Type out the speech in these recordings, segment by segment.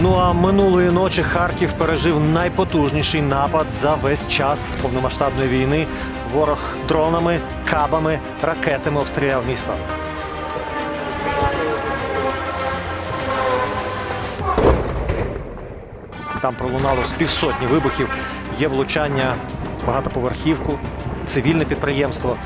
Ну а минулої ночі Харків пережив найпотужніший напад за весь час повномасштабної війни. Ворог дронами, кабами, ракетами обстріляв місто. Там пролунало з півсотні вибухів. Є влучання багатоповерхівку, цивільне підприємство.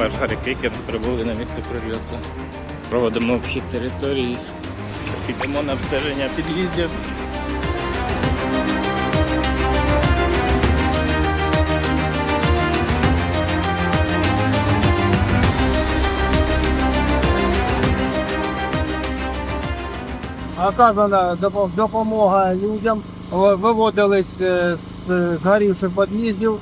Екіпаж Гаррі прибули на місце прильоту. Проводимо обхід території, підемо на обстеження під'їздів. оказана допомога людям, виводились е, з згорівших під'їздів.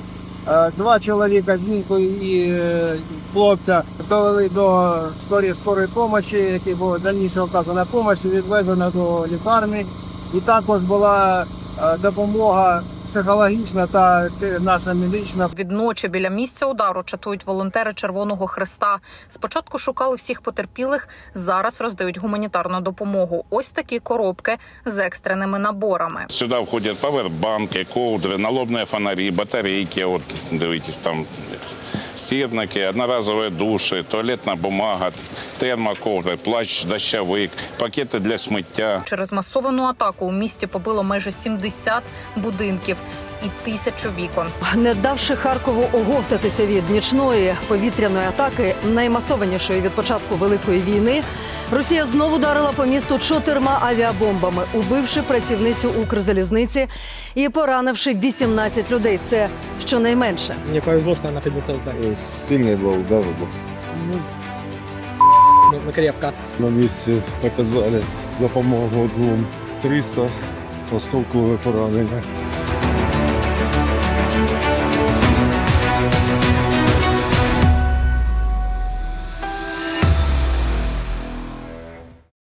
Е, Два чоловіка жінку і е, хлопця довели до скорої скорої допомоги, які була дальніше оказана допомога, відвезена до лікарні. І також була е, допомога психологічна та наша медична Відночі біля місця удару чатують волонтери Червоного Христа. Спочатку шукали всіх потерпілих, зараз роздають гуманітарну допомогу. Ось такі коробки з екстреними наборами. Сюди входять павербанки, ковдри, налобні фонарі, батарейки, от дивитесь там сірники, одноразові душі, туалетна бумага, термоковдри, плащ, дощовик, пакети для сміття. Через масовану атаку у місті побило майже 70 будинків і тисячу вікон. Не давши Харкову оговтатися від нічної повітряної атаки, наймасованішої від початку великої війни, Росія знову ударила по місту чотирма авіабомбами, убивши працівницю Укрзалізниці і поранивши 18 людей. Це щонайменше. Мне повезло, что она поднялась здание. Сильний був удар був. Ну, ну, крепко. На місці показали допомогу двом 300 осколкове поранення. Thank you.